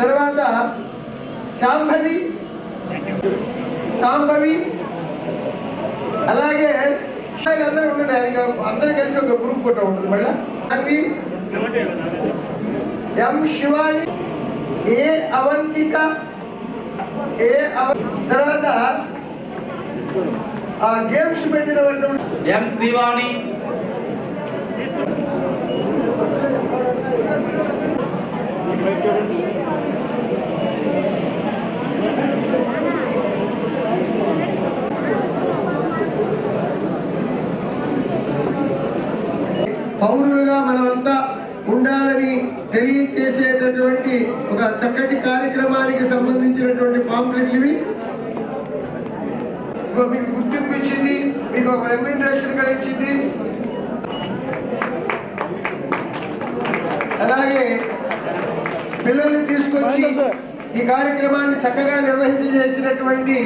తర్వాత శాంభవి సాంబవి అలాగే అందరూ ఉండండి ఇంకా అందరూ కలిసి ఒక గ్రూప్ ఫోటో ఉంటుంది. మళ్ళీ అవి ఎం శివాణి ఏ అవంతిక ఏ తర్వాత ఆ గేమ్స్ పెట్టినటువంటి ఎం శివాణి పౌరులుగా మనమంతా ఉండాలని తెలియచేసేటటువంటి ఒక చక్కటి కార్యక్రమానికి సంబంధించినటువంటి పాంప్లెట్లు ఇవి. మీకు గుర్తింపు ఇచ్చింది మీకు ఒక రెమ్యూనరేషన్ కూడా ఇచ్చింది. అలాగే పిల్లల్ని తీసుకొచ్చి ఈ కార్యక్రమాన్ని చక్కగా నిర్వహించేసినటువంటి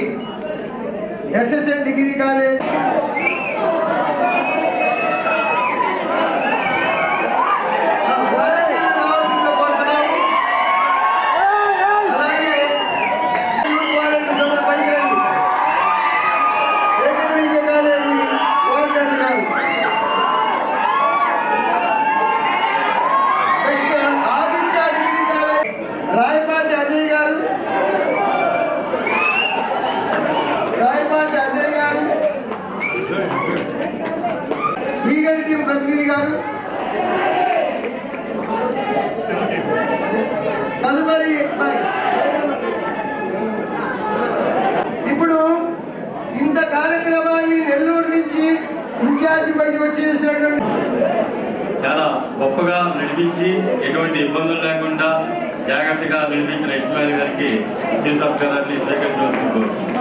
ఎస్ఎస్ఎన్ డిగ్రీ కాలేజ్ మోదీ గారు? ఇప్పుడు ఇంత కార్యక్రమాన్ని నెల్లూరు నుంచి ఇన్ఛార్జి బయటకు వచ్చేసినటువంటి చాలా గొప్పగా నడిపించి ఎటువంటి ఇబ్బందులు లేకుండా జాగ్రత్తగా నిర్మించిన ఇస్మాయిల్ గారికి సీతాబ్గారాన్ని స్వీకరించవలసింది కోరుతున్నాను.